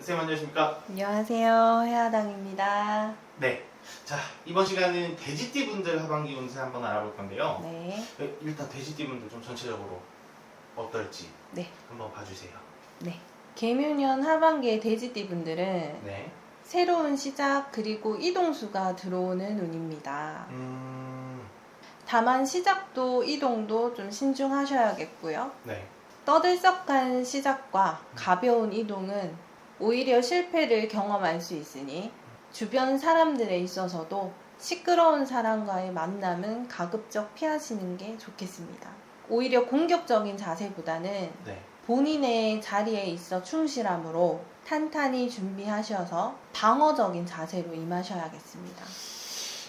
선생님 안녕하십니까? 안녕하세요. 해아당입니다. 네. 자, 이번 시간은 돼지띠 분들 하반기 운세 한번 알아볼 건데요. 네. 네, 일단 돼지띠 분들 좀 전체적으로 어떨지 네. 한번 봐주세요. 네. 개묘년 하반기의 돼지띠 분들은 네. 새로운 시작 그리고 이동수가 들어오는 운입니다. 음, 다만 시작도 이동도 좀 신중하셔야겠고요. 네. 떠들썩한 시작과 가벼운 이동은 오히려 실패를 경험할 수 있으니 주변 사람들에 있어서도 시끄러운 사람과의 만남은 가급적 피하시는 게 좋겠습니다. 오히려 공격적인 자세보다는 네. 본인의 자리에 있어 충실함으로 탄탄히 준비하셔서 방어적인 자세로 임하셔야겠습니다.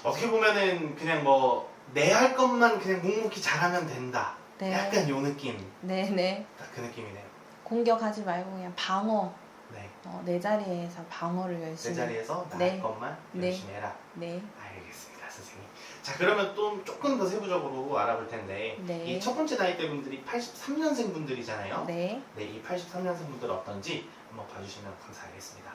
어떻게 보면은 그냥 뭐 내 할 것만 그냥 묵묵히 잘하면 된다. 네. 약간 요 느낌. 네네. 딱 그 느낌이네요. 공격하지 말고 그냥 방어. 네. 어, 내 자리에서 방어를 내 열심히. 자리에서 나할 네. 것만 네. 열심히 해라. 네. 알겠습니다, 선생님. 자, 그러면 또 조금 더 세부적으로 알아볼 텐데 네. 이 첫 번째 나이대 분들이 83년생 분들이잖아요. 네. 네, 이 83년생 분들 어떤지 한번 봐주시면 감사하겠습니다.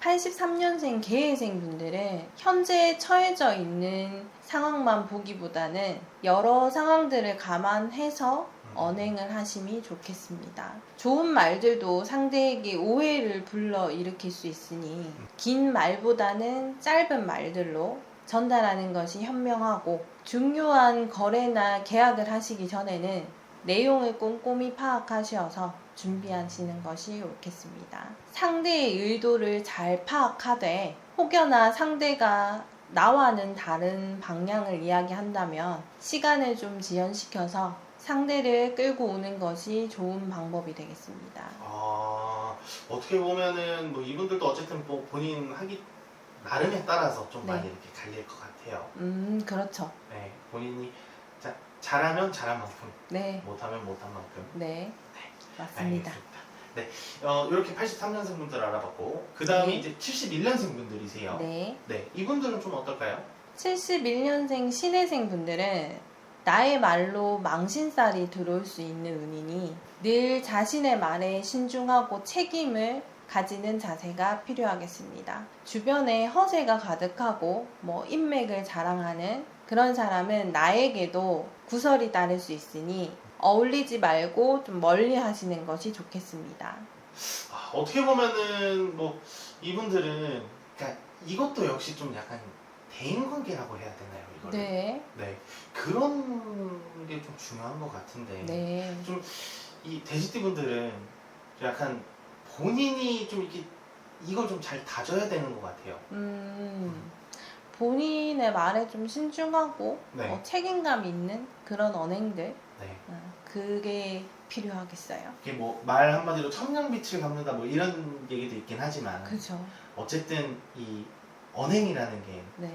83년생 개해생 분들은 현재 처해져 있는 상황만 보기보다는 여러 상황들을 감안해서 음. 언행을 하심이 좋겠습니다. 좋은 말들도 상대에게 오해를 불러 일으킬 수 있으니 긴 말보다는 짧은 말들로 전달하는 것이 현명하고 중요한 거래나 계약을 하시기 전에는 내용을 꼼꼼히 파악하셔서 준비하시는 것이 옳겠습니다. 상대의 의도를 잘 파악하되 혹여나 상대가 나와는 다른 방향을 이야기한다면 시간을 좀 지연시켜서 상대를 끌고 오는 것이 좋은 방법이 되겠습니다. 아, 어떻게 보면은 뭐 이분들도 어쨌든 뭐 본인 하기 나름에 따라서 좀 네. 많이 이렇게 갈릴 것 같아요. 음, 그렇죠. 네, 본인이 자, 잘하면 잘한 만큼, 네, 못하면 못한 만큼. 네, 맞습니다. 알겠습니다. 네, 어, 이렇게 83년생 분들 알아봤고 그 다음에 네. 이제 71년생 분들이세요. 네. 네, 이분들은 좀 어떨까요? 71년생 신혜생 분들은 나의 말로 망신살이 들어올 수 있는 운이니 늘 자신의 말에 신중하고 책임을 가지는 자세가 필요하겠습니다. 주변에 허세가 가득하고 뭐 인맥을 자랑하는 그런 사람은 나에게도 구설이 따를 수 있으니 어울리지 말고 좀 멀리 하시는 것이 좋겠습니다. 아, 어떻게 보면은 뭐 이분들은 그러니까 이것도 역시 좀 약간 대인 관계라고 해야 되나요? 이거를? 네, 네. 그런 게 좀 중요한 것 같은데 네, 이 돼지띠 분들은 약간 본인이 좀 이렇게 이걸 좀 잘 다져야 되는 것 같아요. 음, 본인의 말에 좀 신중하고 네. 어, 책임감 있는 그런 언행들 네. 어, 그게 필요하겠어요. 이게 뭐 말 한마디로 천냥빛을 갚는다 뭐 이런 얘기도 있긴 하지만 그죠? 어쨌든 이 언행이라는 게 네,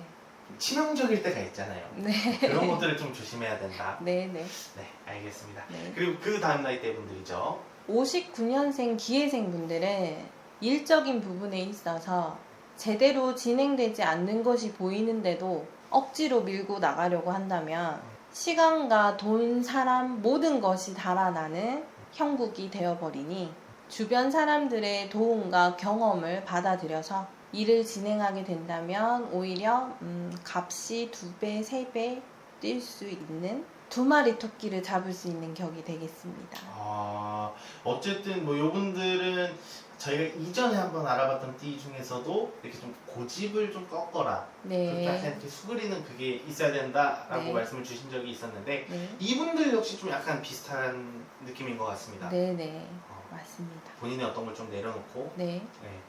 치명적일 때가 있잖아요. 네, 그런 것들을 좀 조심해야 된다. 네, 네. 네, 알겠습니다. 네. 그리고 그 다음 나이 대 분들이죠. 59년생 기회생 분들은 일적인 부분에 있어서 제대로 진행되지 않는 것이 보이는데도 억지로 밀고 나가려고 한다면 시간과 돈, 사람 모든 것이 달아나는 형국이 되어버리니 주변 사람들의 도움과 경험을 받아들여서 일을 진행하게 된다면 오히려 음, 값이 두 배, 세 배 뛸 수 있는 두 마리 토끼를 잡을 수 있는 격이 되겠습니다. 아, 어쨌든 뭐 요분들은 저희가 이전에 한번 알아봤던 띠 중에서도 이렇게 좀 고집을 좀 꺾어라. 그렇게 약간 네. 이렇게 수그리는 그게 있어야 된다라고 네. 말씀을 주신 적이 있었는데 네. 이분들 역시 좀 약간 비슷한 느낌인 것 같습니다. 네네. 어, 맞습니다. 본인의 어떤 걸 좀 내려놓고 네. 네,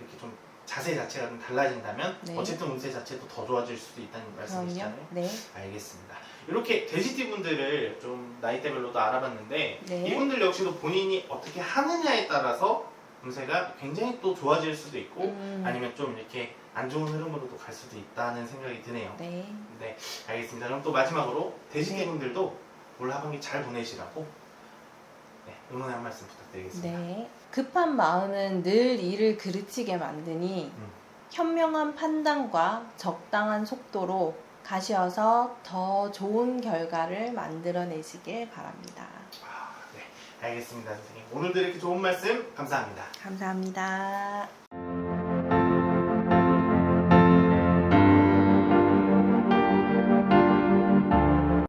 이렇게 좀 자세 자체가 좀 달라진다면 네. 어쨌든 운세 자체도 더 좋아질 수도 있다는. 말씀이시잖아요. 네. 알겠습니다. 이렇게 돼지띠 분들을 좀 나이대별로도 알아봤는데 네. 이분들 역시도 본인이 어떻게 하느냐에 따라서 운세가 굉장히 또 좋아질 수도 있고 음, 아니면 좀 이렇게 안 좋은 흐름으로도 갈 수도 있다는 생각이 드네요. 네. 네, 알겠습니다. 그럼 또 마지막으로 돼지띠 네. 분들도 올 하반기 잘 보내시라고 네, 응원의 한 말씀 부탁드리겠습니다. 네. 급한 마음은 늘 일을 그르치게 만드니 음. 현명한 판단과 적당한 속도로 가셔서 더 좋은 결과를 만들어내시길 바랍니다. 아, 네, 알겠습니다, 선생님. 오늘도 이렇게 좋은 말씀 감사합니다. 감사합니다.